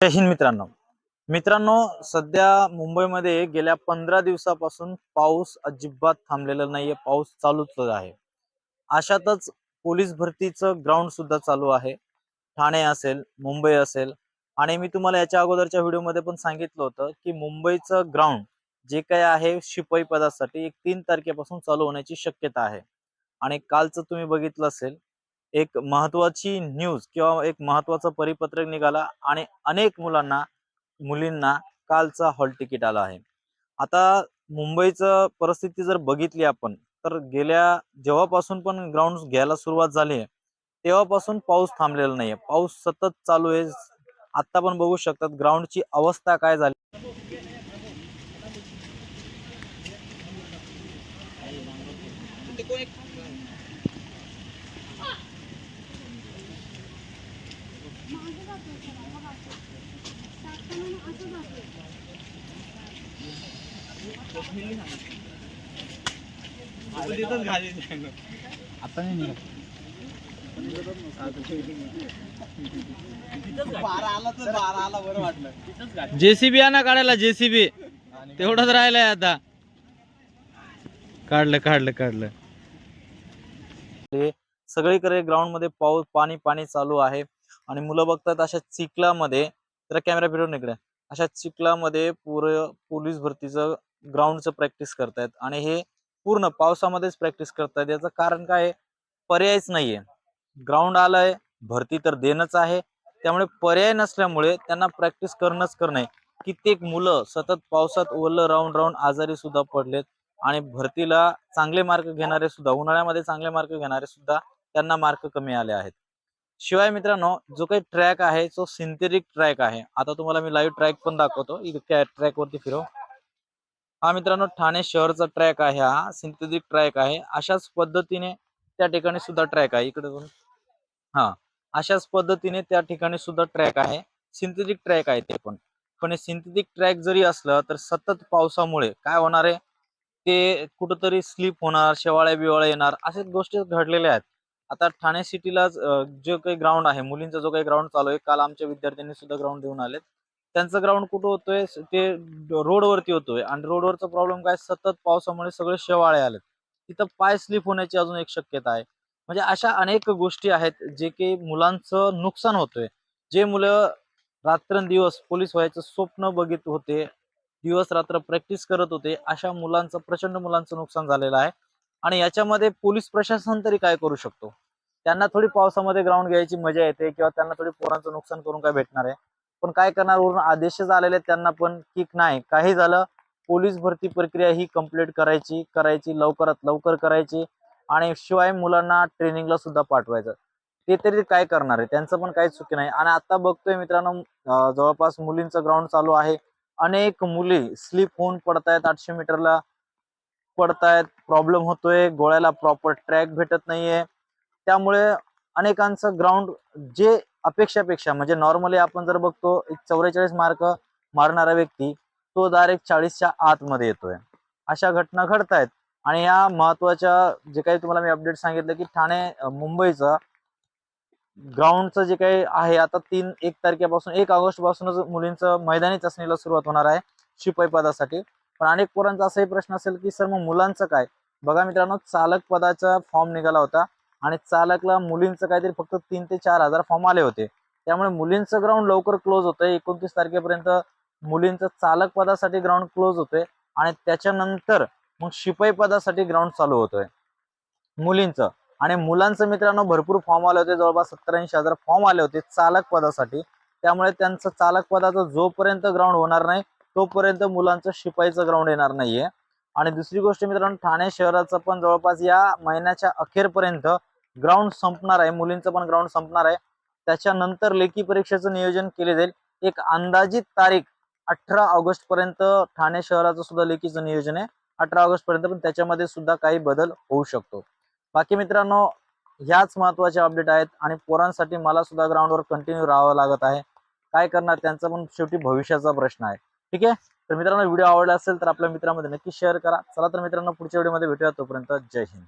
जय हिंद मित्रांनो. मित्रांनो सध्या मुंबईमध्ये गेल्या पंधरा दिवसापासून पाऊस अजिबात थांबलेला नाहीये पाऊस चालूच आहे. अशातच पोलीस भरतीचं ग्राउंड सुद्धा चालू आहे. ठाणे असेल मुंबई असेल आणि मी तुम्हाला याच्या अगोदरच्या व्हिडिओमध्ये पण सांगितलं होतं की मुंबईचं ग्राउंड जे काय आहे शिपाई पदासाठी एक तीन तारखेपासून चालू होण्याची शक्यता आहे. आणि कालचं तुम्ही बघितलं असेल एक महत्वाची न्यूज किंवा एक महत्वाचं परिपत्रक निघाला आणि अनेक मुलांना मुलींना कालचा हॉल तिकीट आला आहे. आता मुंबईचं परिस्थिती जर बघितली आपण तर गेल्या जेव्हापासून पण ग्राउंड घ्यायला सुरुवात झाली आहे तेव्हापासून पाऊस थांबलेला नाहीये. पाऊस सतत चालू आहे. आता पण बघू शकतात ग्राउंडची अवस्था काय झाली. आता नाही निघत जेसीबी ना काढायला जेसीबी. तेवढंच राहिलंय आता. काढलं काढलं काढलं. सगळीकडे ग्राउंडमध्ये पाऊस पाणी पाणी चालू आहे. आणि मुलं बघतात अशा चिखलामध्ये जरा कॅमेरा फिरून इकडे. अशा चिखलामध्ये पूर पोलीस भरतीचं ग्राउंडचं प्रॅक्टिस करतायत आणि हे पूर्ण पावसामध्येच प्रॅक्टिस करतायत. याचं कारण काय आहे? पर्यायच नाहीये. ग्राउंड आलंय भरती तर देणंच आहे. त्यामुळे पर्याय नसल्यामुळे त्यांना प्रॅक्टिस करणंच करणं आहे कित्येक मुलं सतत पावसात ओलं राहून राहून आजारी सुद्धा पडलेत आणि भरतीला चांगले मार्क घेणारे सुद्धा उन्हाळ्यामध्ये चांगले मार्क घेणारे सुद्धा त्यांना मार्क कमी आले आहेत. शिवाय मित्रांनो जो काही ट्रॅक आहे तो सिंथेटिक ट्रॅक आहे. आता तुम्हाला मी लाईव्ह ट्रॅक पण दाखवतो. ट्रॅक वरती फिरव हा मित्रांनो ठाणे शहरचा ट्रॅक आहे हा. सिंथेटिक ट्रॅक आहे. अशाच पद्धतीने त्या ठिकाणी सुद्धा ट्रॅक आहे. इकडे हा. अशाच पद्धतीने त्या ठिकाणी सुद्धा ट्रॅक आहे. सिंथेटिक ट्रॅक आहे ते पण. पण हे सिंथेटिक ट्रॅक जरी असलं तर सतत पावसामुळे काय होणार आहे? ते कुठंतरी स्लिप होणार शेवाळ्या बिवाळ्या येणार अशाच गोष्टी घडलेल्या आहेत. आता ठाणे सिटीला जे काही ग्राउंड आहे मुलींचा जो काही ग्राउंड चालू आहे काल आमच्या विद्यार्थ्यांनी सुद्धा ग्राउंड देऊन आलेत. त्यांचं ग्राउंड कुठं होतोय ते रोडवरती होतोय आणि रोडवरचा प्रॉब्लेम काय? सतत पावसामुळे सगळे शेवाळे आलेत. तिथं पाय स्लिप होण्याची अजून एक शक्यता आहे. म्हणजे अशा अनेक गोष्टी आहेत जे की मुलांचं नुकसान होतोय. जे मुलं रात्रंदिवस पोलीस व्हायचं स्वप्न बघित होते दिवस रात्र प्रॅक्टिस करत होते अशा मुलांचं प्रचंड मुलांचं नुकसान झालेलं आहे. आणि याच्यामध्ये पोलीस प्रशासन तरी काय करू शकतो? त्यांना थोडी पावसामध्ये ग्राउंड घ्यायची मजा येते किंवा त्यांना थोडी पोरांचं नुकसान करून काय भेटणार आहे? पण काय करणार? वरून आदेशच आलेले आहेत त्यांना पण की नाही काही झालं पोलीस भरती प्रक्रिया ही कंप्लीट करायची करायची लवकरात लवकर करायची आणि शिवाय मुलांना ट्रेनिंगला सुद्धा पाठवायचं. ते तरी काय करणार आहे? त्यांचं पण काही चुकी नाही. आणि आता बघतोय मित्रांनो जवळपास मुलींचं ग्राउंड चालू आहे. अनेक मुली स्लिप होऊन पडतायत आठशे मीटरला. पडतायत प्रॉब्लेम होतोय गोळ्याला प्रॉपर ट्रॅक भेटत नाहीये. त्यामुळे अनेकांचं ग्राउंड जे अपेक्षापेक्षा म्हणजे नॉर्मली आपण जर बघतो एक चौवेचाळीस मार्क मारणारा व्यक्ती तो डायरेक्ट चाळीसच्या आतमध्ये येतोय. अशा घटना घडतायत. आणि या महत्त्वाच्या जे काही तुम्हाला मी अपडेट सांगितलं की ठाणे मुंबईचं ग्राउंडचं जे काही आहे आता तीन एक तारखेपासून एक ऑगस्ट पासूनच मुलींचं मैदानी चाचणीला सुरुवात होणार आहे शिपाई पदासाठी पण अनेक पोरांचा असाही प्रश्न असेल की सर मग मुलांचं काय? बघा मित्रांनो चालक पदाचा फॉर्म निघाला होता आणि चालकला मुलींचं काहीतरी फक्त तीन ते चार हजार फॉर्म आले होते. त्यामुळे मुलींचं ग्राउंड लवकर क्लोज होतंय. एकोणतीस तारखेपर्यंत मुलींचं चालक पदासाठी ग्राउंड क्लोज होतंय आणि त्याच्यानंतर मग शिपाई पदासाठी ग्राउंड चालू होतोय. मुलींचं. आणि मुलांचं मित्रांनो भरपूर फॉर्म आले होते. जवळपास सत्तर ऐंशी हजार फॉर्म आले होते चालक पदासाठी. त्यामुळे त्यांचं चालक पदाचं जोपर्यंत ग्राउंड होणार नाही तोपर्यंत मुलांचं शिपाईचं ग्राउंड येणार नाहीये. आणि दुसरी गोष्ट मित्रांनो ठाणे शहराचं पण जवळपास या महिन्याच्या अखेरपर्यंत ग्राउंड संपणार आहे. मुलींचं पण ग्राउंड संपणार आहे. त्याच्यानंतर लेखी परीक्षेचं नियोजन केले जाईल. एक अंदाजित तारीख अठरा ऑगस्ट पर्यंत ठाणे शहराचं सुद्धा लेखीचं नियोजन आहे. अठरा ऑगस्ट पर्यंत पण त्याच्यामध्ये सुद्धा काही बदल होऊ शकतो. बाकी मित्रांनो ह्याच महत्त्वाच्या अपडेट आहेत आणि पोरांसाठी मला सुद्धा ग्राउंडवर कंटिन्यू राहावं लागत आहे. काय करणार? त्यांचा पण शेवटी भविष्याचा प्रश्न आहे. ठीक आहे? तर मित्रांनो व्हिडिओ आवडला असेल तर आपल्या मित्रांमध्ये नक्की शेअर करा. चला तर मित्रांनो पुढच्या व्हिडिओमध्ये भेटूया तोपर्यंत जय हिंद.